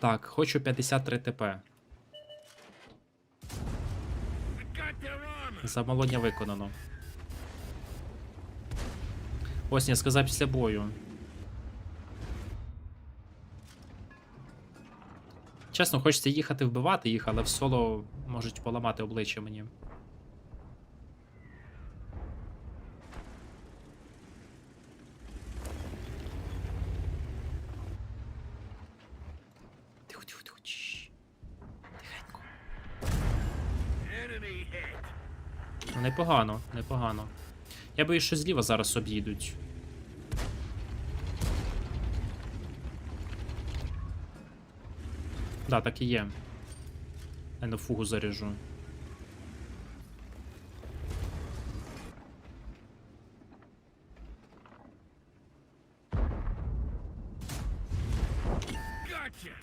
Так, хочу 53 ТП. Замолодня виконано. Ось я сказав після бою. Чесно, хочеться їхати вбивати їх, але в соло можуть поламати обличчя мені. Тихо, тихо, тихо. чш. Тихенько. Ну, непогано, непогано. Я боюсь, що зліва зараз об'їдуть. Да, так і є. Я на фугу заряжу.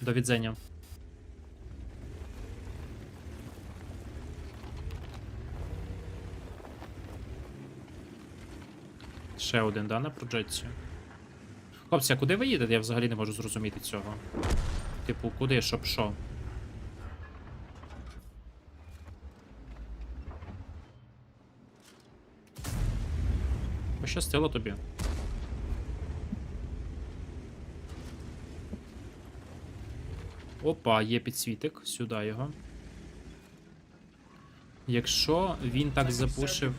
До відзення. Ще один, да, на проджекцію. Хлопці, а куди ви їдете? Я взагалі не можу зрозуміти цього. Типу, куди, щоб що? Пощастило тобі. Опа, є підсвітик, сюди його. Якщо він так запушив.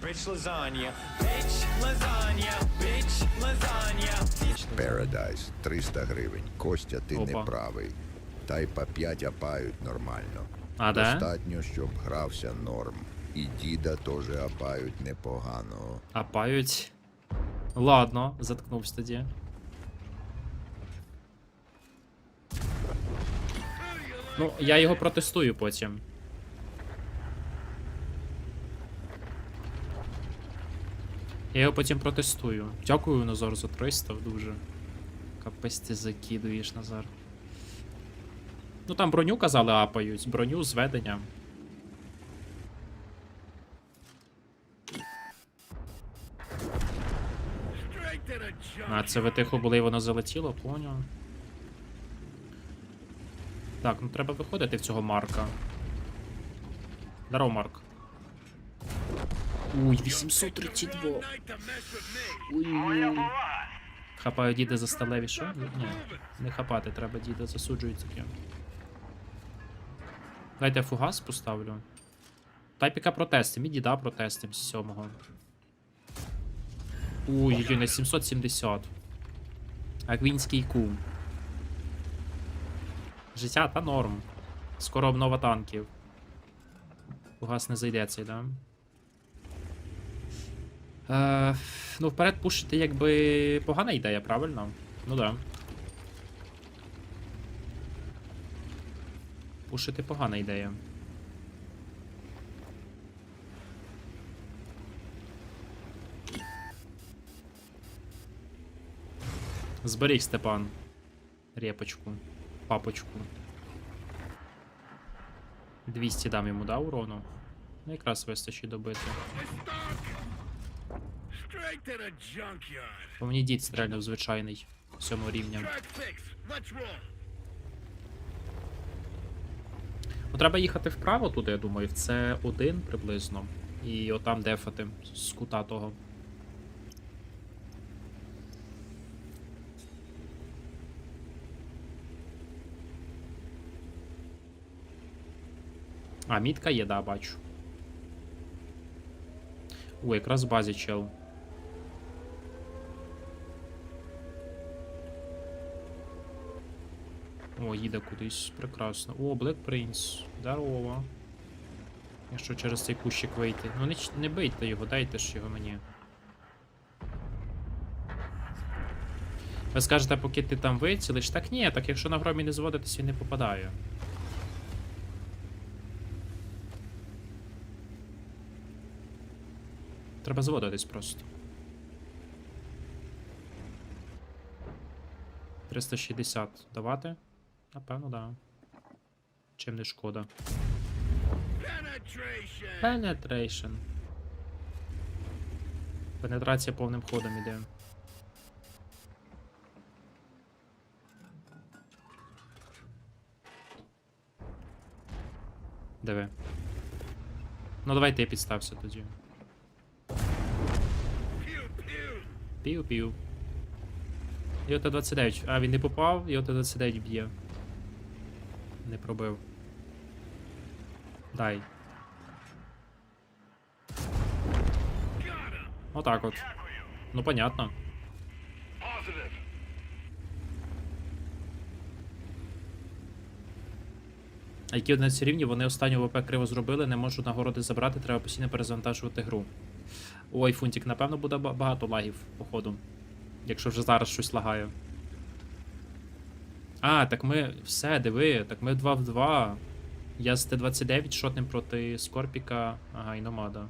Paradise 300 гривень. Костя, ти Опа. не правий. Та й по 5 апають нормально. А, да? Достатньо, щоб грався норм. І діда теж апають непогано. Апають. Ладно, заткнувся тоді. Ну, я його протестую потім. Я його потім протестую. Дякую, Назар, за 300 дуже. Капець ти закидуєш, Назар. Ну там броню казали апають, броню зведення. А, це ви тихо були і воно залетіло, поняв. Так, ну треба виходити в цього Марка. Здорово, Марк. Уй, 832. Ой. Хапаю діда за сталеві, що? Ні, не хапати, треба діда засуджують таке. Дайте я фугас поставлю. Тайпіка протестим, і діда протестим з сьомого. Ой, на 770. Аквінський кум. Життя та норм. Скоро обнова танків. Фугас не зайде цей, да? Е, ну, вперед пушити, якби погана ідея, правильно? Ну да. Пушити погана ідея. Зберіг Степан. Репочку. Папочку. 200 дам йому, да, урону? Ну, якраз вистачить добити. По мені дід стрельнув звичайний. Сьомого рівня. Ну, треба їхати вправо туди, я думаю, в С1 приблизно. І отам дефати з кута того. А, мітка є, да, бачу. О, якраз в базі чел. Їде кудись. Прекрасно. О, Black Prince. Здорово. Якщо через цей кущик вийти. Ну не, не бийте його, дайте ж його мені. Ви скажете, поки ти там вицілиш. Так ні, так якщо на громі не зводитись, він не попадає. Треба зводитись просто. 360 давати? Напевно, да. Чим не шкода. Penetration. Пенетрація повним ходом іде. Диви. Ну давай ти підстався тоді. Пів-пів. І 29. А, він не попав, і от 29 б'є. Не пробив. Дай. Отак от. Ну, понятно. А які 11 рівні, вони останню ВП криво зробили, не можуть нагороди забрати, треба постійно перезавантажувати гру. Ой, Фунтик, напевно, буде багато лагів, походу. Якщо вже зараз щось лагає. А, так ми. Все, диви, так ми 2 в 2. Я з Т-29 шотним проти Скорпіка. Ага, і Номада.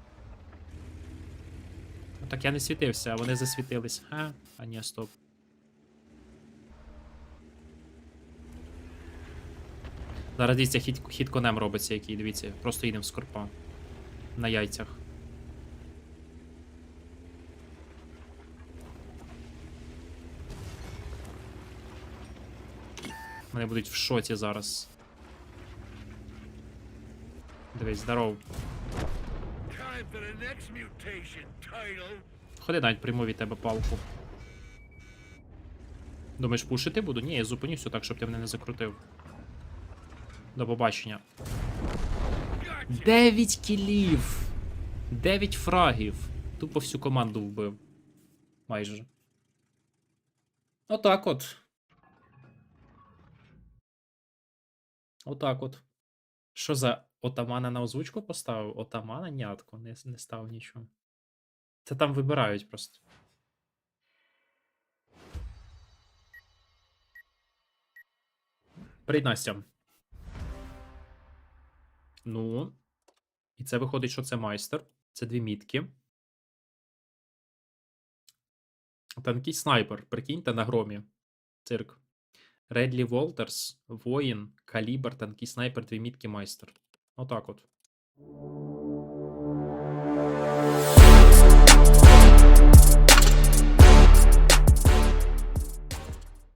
Ну так я не світився, а вони засвітились. Ха, а ні, стоп. Зараз дивіться, хід, хід конем робиться, який, дивіться, просто їдемо в скорпа. На яйцях. Вони будуть в шоці зараз. Дивись, здоров. Ходи навіть прийму від тебе палку. Думаєш, пушити буду? Ні, я зупинюся так, щоб ти мене не закрутив. До побачення. Gotcha. 9 кілів! 9 фрагів. Тупо всю команду вбив. Майже. Отак от. Отак от. Що за отамана на озвучку поставив? Отамана нятко, не, не став нічого. Це там вибирають просто. Привіт, Настя. Ну. І це виходить, що це майстер. Це дві мітки. Танкий снайпер. Прикиньте на громі. Цирк. Редлі Волтерс, воїн, калібр, танкий снайпер, дві мітки майстер. Отак от.